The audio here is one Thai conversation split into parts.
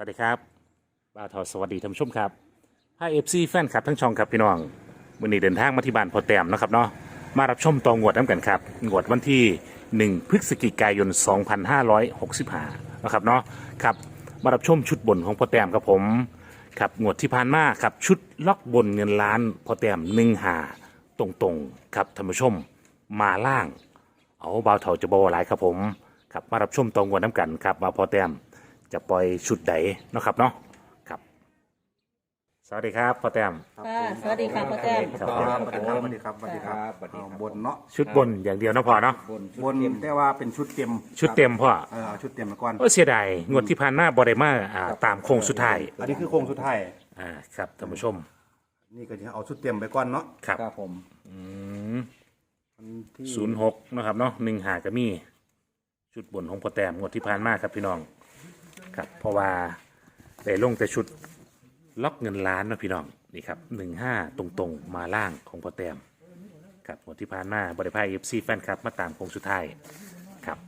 สวัสดีครับบ่าวทอสวัสดีท่านผู้ชมครับไพเอฟซีแฟนคลับทั้งช่องครับพี่น้องวันนี้เดินทางมาที่บ้านพอแต้มนะครับเนาะมารับชมตองงวดน้ำกันครับงวดวันที่ 1 พฤศจิกายน 2565นะครับเนาะครับมารับชมชุดบนของพอแต้มครับผมครับงวดที่ผ่านมาครับชุดล็อกบนเงินล้านพอแต้มหนึ่งหาตรงๆครับท่านผู้ชมมาล่าง เอาบ่าวเถาจะบอหลายครับผมครับมารับชมตองงวดน้ำกันครับว่าพอแต้ม จะปล่อยชุดใดเนาะครับเนาะครับ สวัสดีครับพอแต้ม ค่ะสวัสดีค่ะพ่อแต้มครับครับสวัสดีครับสวัสดีครับสวัสดีครับสวัสดีครับอ่าบนเนาะชุดบนอย่างเดียวเนาะพอเนาะบนบนแต่ว่าเป็นชุดเต็มชุดเต็มพ่อเออเอาชุดเต็มมาก่อนโอ้เสียดายงวดที่ผ่านมาบอได้มาอ่าตามโค้งสุดท้ายอันนี้คือโครงสุดท้ายอ่าครับท่านผู้ชมนี่ก็จะเอาชุดเต็มไปก่อนเนาะครับครับผมวันที่ศูนย์หกนะครับเนาะหนึ่งหากระมี ชุดบนของพอแต้มงวดที่ผ่านมาครับพี่น้อง ครับ เพราะว่าได้ลงแต่ชุดล็อกเงินล้านเนาะพี่น้องนี่ครับหนึ่งห้าตรงๆ มาล่างของพอแต้มครับงวดที่ผ่านมาบริพายเอฟซีแฟนครับ มาตามโค้งสุดท้ายครับ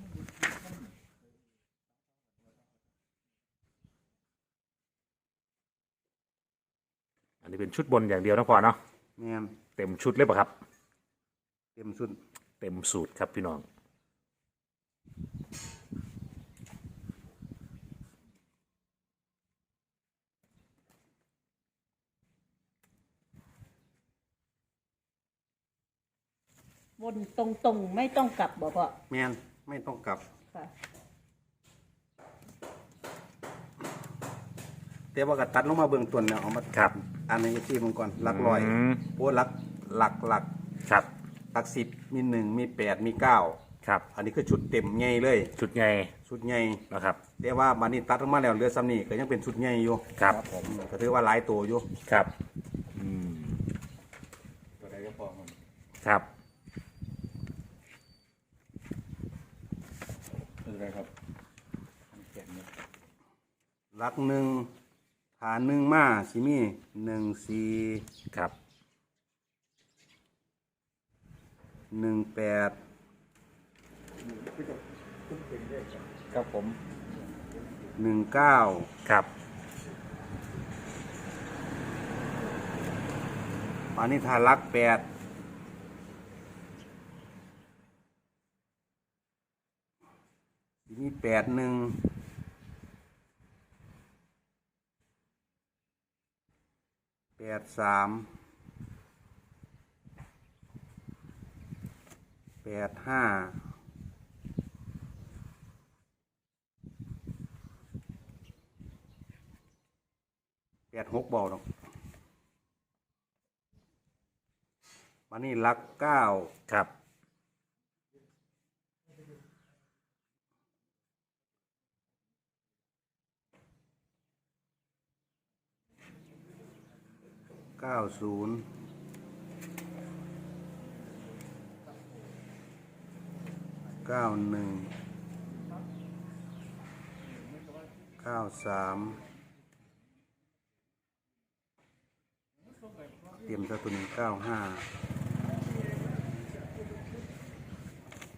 อันนี้เป็นชุดบนอย่างเดียวนะพอเนาะแม่นเต็มชุดเลยปะครับ เต็มชุด เต็มสูตรครับพี่น้อง บนตรงๆ ไม่ต้องกลับบ่พ่อแม่นไม่ต้องกลับ ค่ะ แต่ว่าก็ตัดลงมาเบื้องต้นเนี่ยเอามาครับ อันในที่มันก่อนหลักร้อยอืม โอ้หลักหลักหลักครับหลักสิบมีหนึ่งมีแปดมีเก้าครับอันนี้คือชุดเต็มใหญ่เลยชุดไงชุดใหญ่นะครับ แต่ว่ามันนี่ตัดลงมาแล้วเหลือซ้ำนี่ก็ยังเป็นชุดใหญ่อยู่ครับ ผมก็ถือว่าหลายตัวอยู่ครับตัวใดก็พอมันครับ ตัวใดครับมันเขียนเนี่ยหลักหนึ่งฐานหนึ่งมาสิมีหนึ่งสี่ครับหนึ่งแปดครับผมหนึ่งเก้าครับปานิธานลักแปดมี แปดหนึ่งแปดสามแปดห้าแปดหกเบาหรอกวันนี้ลักเก้าครับ เก้าศูนย์เก้าหนึ่งเก้าสามเตรียมซะตัวหนึ่งเก้าห้า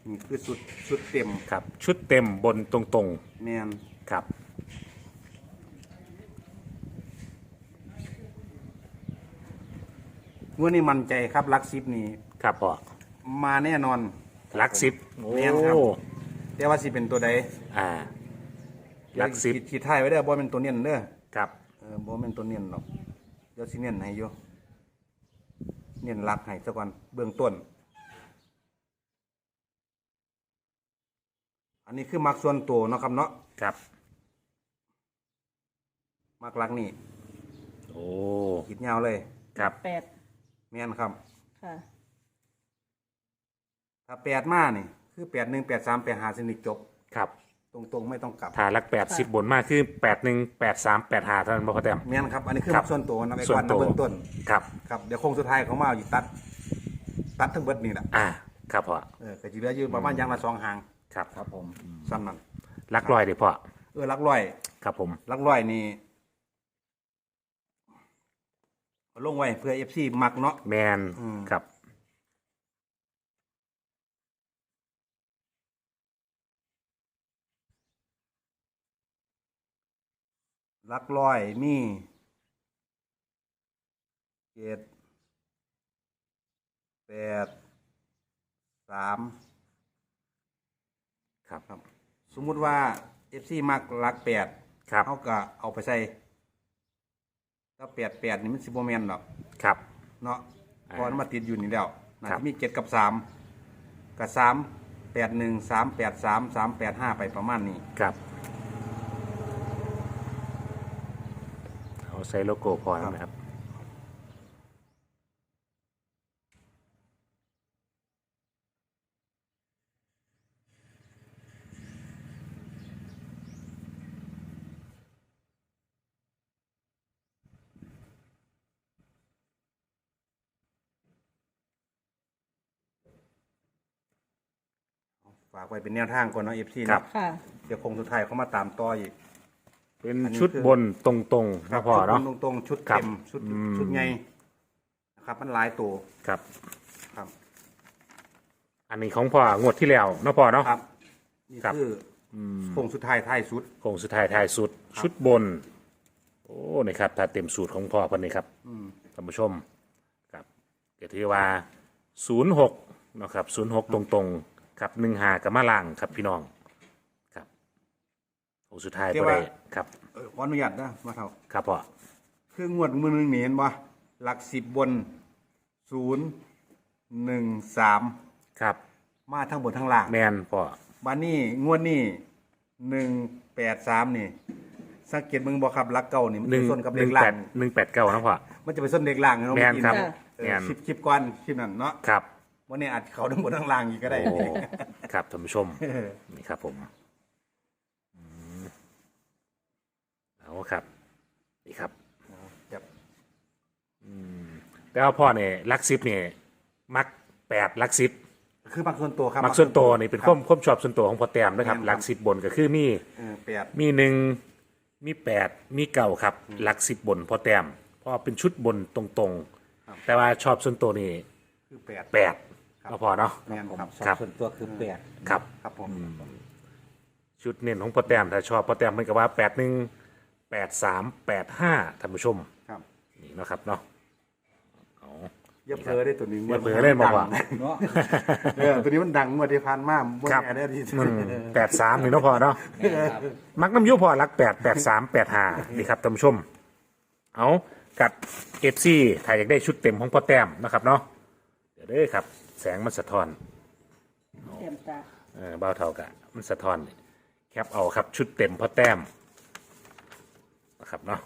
นี่คือสุดสุดเต็มครับ ชุดเต็มบนตรงแมน ๆ ครับ วันนี้มั่นใจครับลักซิปนี่ครับพ่อมาแน่นอน ลักซิปโอ้แม่นครับ แต่ว่าสิเป็นตัวใดอ่า ลักซิปขีดขีดท้ายไว้เด้อบ่เป็นตัวเนียนเด้อครับ เออบ่เป็นตัวเนียนหรอกเดี๋ยวสิเนียนให้อยู่เนียนลักให้ซะก่อนเบื้องต้น อันนี้คือมักส่วนตัวเนาะครับเนาะครับ มักลักนี่โอ้ ขีดยาวเลย ครับแปด แม่นครับ ค่ะ ถ้าแปดมานี่ คือแปดหนึ่งแปดสามแปดห้าสนิทจบ ครับตรงๆไม่ต้องกลับถ้าลักแปดสิบบนมากคือแปดหนึ่งแปดสามแปดห้าเท่านั้นพ่อแต้ม แม่นครับ อันนี้คือครับมักส่วนตัวนะไปส่วก่อนนตันะวเบื้องต้น ครับ ครับ เดี๋ยวโค้งสุดท้ายเขามาเอาอยู่ตัด ตัดทั้งเบิดนี่แหละอ่า ครับพ่อเออก็จะเหลืออยู่ประมาณอยางละสองหางครับครับผมซ้ำนั่นลักลอยเดี๋ยวพ่อเออหลักร้อย ครับผมหลักร้อยนี่เอา ลงไว้เพื่อเอฟซีมักเนาะ แมนอืม ครับหหลักร้อยมีเจ็ดแปดสามครับครับ สมมุติว่าเอฟซีมักหลักแปดครับ เขาก็เอาไปใส่ ถ้าแปดแปดนี่มันสิบโมเมนหรอกครับ เนาะอ่าเพราะมันมาติดอยู่นี่แล้วน่าครับจะมีเจ็ดกับสามกับสามแปดหนึ่งสามแปดสามสามแปดห้าไปประมาณนี้ครับเอาใส่โลโก้พอแล้วนะครับ ฝากไว้เป็นแนวทางก่อนเนาะเอฟซีครับค่ะ เดี๋ยวคงสุดท้ายเขามาตามต่ออีก เป็นอันนี้ชุดคือ บนตรงๆนะพอเนาะ ชุดตรงๆชุดครับเต็มชุดอืม ชุดใหญ่นะครับ มันหลายตัวครับ ครับ อันนี้ของพ่องวดที่แล้วเนาะพอเนาะ ครับนี่ครับ คืออคงสุดท้ายท้ายสุด โค้งสุดท้ายท้ายสุด ชุดบน โอ้นี่ครับถ้าเต็มสูตรของพ่อเพันนี่ครับท่านผู้ชมครับก็ถือว่าศูนย์หกนาะครับศูนย์หกตรงๆ ครับหนึ่งหากับมาล่างครับพี่น้องครับโค้งสุดท้ายเรียก็กว่าได้ครับเออขออนุญาตนะมาเท่า ครับพ่อคืองวดมือหนึ่งนี่เห็นบ่หลักสิบบนศูนย์หนึ่งสามครับมาทั้งบนทั้งล่างแมนพ่อบันนี้งวดนี้หนึ่งแปดสามนี่ สังเกตมึงบอกครับหลักเก่านี่มันหนึ่จะงส้นกับหเลนึ่งขแปล่าดงหนึ่งแปดเก้านะพ่อ มันจะไปส้นเลขล่างเนาะแม่นครับเออแม่น คลิปคลิปก่อนคลิปนั้นเนาะ ครับ วันนี้อาจเขาทั้งบนทั้งล่างอีกก็ได้ โอ้ครับท่านผู้ชม นี่ครับผมอืมเอาครับ นี่ครับ ครับแต่ว่าพ่อเนี่ยลักซิปเนี่ยมักแปดลักซิปคือมักส่วนตัวครับมักส่วนตัวนี่เป็นคความวามความชอบส่วนตัวของพ่อแต้มนะครับแม่นครับลักซิปบนก็คือมี เออแปดมีหนึ่งมีแปดมีเก่าครับลักซิปบนพ่อแต้มเพราะเป็นชุดบนตรงๆ แต่ว่าชอบส่วนตัวนี่คือแปด แปดครับ ก็พอเนาะ แม่นครับสองครับ ส่วนตัวคือแปดครับ ครับผมชุดเน้นของพ่อแต้มถ้าชอบพ่อแต้มมันก็ว่าแปดหนึ่งแปดสามแปดห้าท่านผู้ชมครับนี่เนาะครับเนาะเอา อย่าเผลอได้ตัวนี้อย่าเผลอเล่นบอกว่า เนาะเออตัวนี้มันดังเมื่อที่ผ่านมาบ่ครับแน่ได้ที่แปดสามนี่เนาะพอเนาะมักน้ำยุพอรักแปดแปดสามแปดห้านี่ครับท่านผู้ชม เอากับเอฟซีถ้าอยากได้ชุดเต็มของพ่อแต้มนะครับเนาะ เดี๋ยวเด้อครับ แสงมันสะท้อนเต็มตาเออเบาเท่ากะมันสะท้อนแคปเอาครับชุดเต็มพ่อแต้มนะครับเนาะ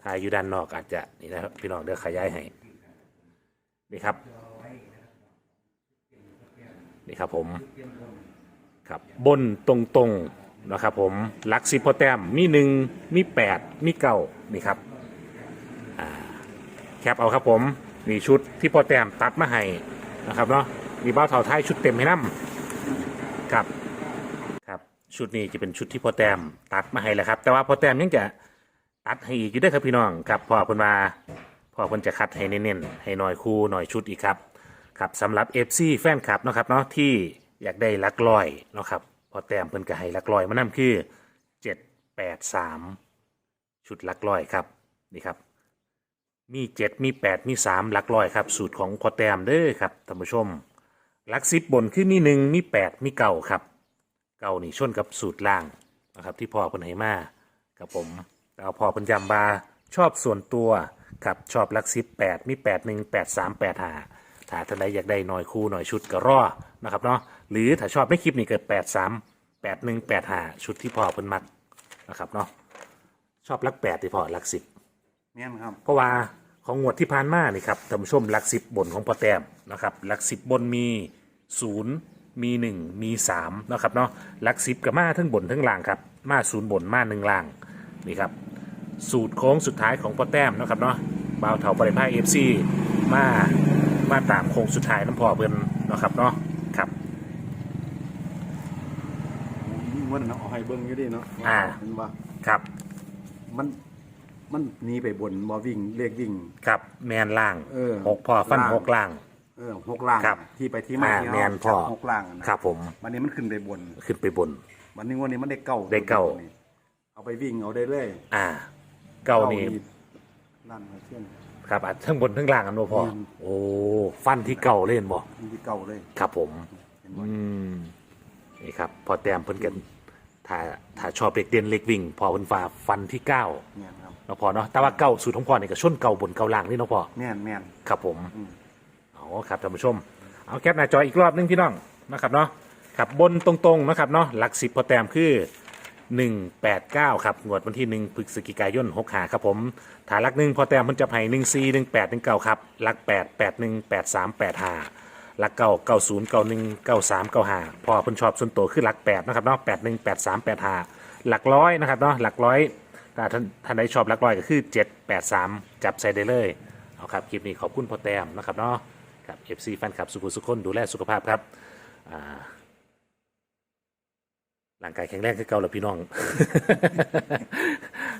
ถ้าอยู่ด้านนอกอาจจะนี่นะครับพี่น้องเดี๋ยวขยายให้นี่ครับนี่ครับผมครับบนตรงๆนะครับผมลักซิพอแต้มมีหนึ่งมีแปดมีเก้านี่ครับอ่าแคปเอาครับผมนี่ชุดที่พอแต้มตัดมาให้ นะครับเนาะมีเบ้าเท่าท้ายชุดเต็มให้น้ำครับครับชุดนี้จะเป็นชุดที่พ่อแต้มตัดมาให้แล้วครับ แต่ว่าพ่อแต้มยังจะตัดให้อีกอยู่เด้วยครับพี่น้องครับพอเพิ่นมาพ่อเพิ่นจะคัดให้เน้นๆให้หน่อยคู่หน่อยชุดอีกครับครับสำหรับ FC แฟนคลับนะครับเนาะที่อยากได้ลักลอยเนาะครับพอแต้มเพิ่นก็ให้ลักลอยมานํคือ 783 ชุดลักลอยครับนี่ครับ มี7มี8มี3ลักลอยครับ สูตรของพอแต้มเด้อครับท่านผู้ชม หลักซิบบนคือมี1มี8มีเก่าครับ เก่านี่ชนกับสูตรล่างนะครับที่พ่อเพิ่นให้มาครับผมแล้วพ่อเพิ่นยำบาชอบส่วนตัวครับชอบหลักซิบ8มี8 1 8 3 8 5ถ้าท่านใดอยากได้หน่อยคู่หน่อยชุดก็รอนะครับเนาะหรือถ้าชอบไม่คลิปนี่เกิด8 3 8 1 8 5ชุดที่พ่อเพิ่นมักนะครับเนาะชอบหลักแปดที่พ่อลักสิบ แม่นครับ เพราะว่าของงวดที่ผ่านมานี่ครับท่านผู้ชมลักสิบบนของพ่อแต้มนะครับลักสิบบนมีศูนย์มีหนึ่งมีสามนะครับเนาะลักสิบกับมาทั้งบนทั้งล่างครับมาศูนย์บนมาหนึ่งล่างนี่ครับสูตรโค้งสุดท้ายของพ่อแต้มนะครับเนาะบ่าวเถาบริพายเอฟซีมามาตามโค้งสุดท้ายน้ำพอเพิ่นเนาะครับเนาะครับงวดนั้นเอาให้เบิ่งอยู่ดิเนาะอ่า เห็นบ่ครับ มัน มันหนีไปบนบ่วิ่งเลขวิ่ง ครับแมนล่างเออหกพอฟันล่าง หกล่าง เออหกล่างครับที่ไปที่มาอ่าที่แม่เฮานพ่อ จับหกล่างนะครับผมวันนี้มันขึ้นไปบนขึ้นไปบน วันนี้งวันนี้มันได้เก้าได้เก้านี่เอาไปวิ่งเอาได้เลยอ่า เก้านี่ลั่นมาเช่น ครับอะทั้งบนทั้งล่างกันบ่พออืมโอ้ฟันที่เก่าเล่นบ่ที่เก่าเลยครับผม เห็นบ่อืมนี่ครับ พอแต้มเพิ่นกันถ้าถ้าชอบเล็กเด่นเล็กวิ่ง พอเพิ่นฝ่าฟันที่เก้าแม่นครับ เนาะพอเนาะแต่ว่าเก้าสูตรของพอนี่ก็ชนเก่าบนเก่าล่างนี่เนาะพอแม่นแม่นครับผมอืมเอาครับท่านผู้ชม เอาแคปหน้าจออีกรอบหนึงพี่น้องนะครับเนาะครับบนตรงๆนะครับเนาะหลักสิบพอแต้มคือ 189 ครับงวดวันที่ 1พฤศจิกายน6หาครับผมฐานหลักหนึ่งพอแต้มมันจะให้1 4 1 8 1 9ครับหลัก 8 8 1 8 3 8 5หลักเก้าเก้าศูนย์เก้าหนึ่งเก้าสามเก้าห้าพอเพิ่นชอบส่วนตัวคือหลักแปดนะครับเนาะแปดหนึ่งแปดสามแปดห้าหลักร้อยนะครับเนาะหลักร้อย ถ้าท่านท่านใดชอบลักลอยก็คือเจ็ดแปดสามจับใส่ได้เลยเอาครับคลิปนี้ขอบคุณพ่อแต้มนะครับเนาะครับเอฟซีแฟนคลับสุขุมสุขคนดูแลสุขภาพครับร่างกายแข็งแรงคือเก่าแล้วพี่น้อง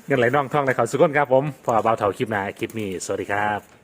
เงินไหลน่องท่องในเขาสุขคนครับผมพอเบาเท่าคลิปหน้าคลิปนี้ สวัสดีครับ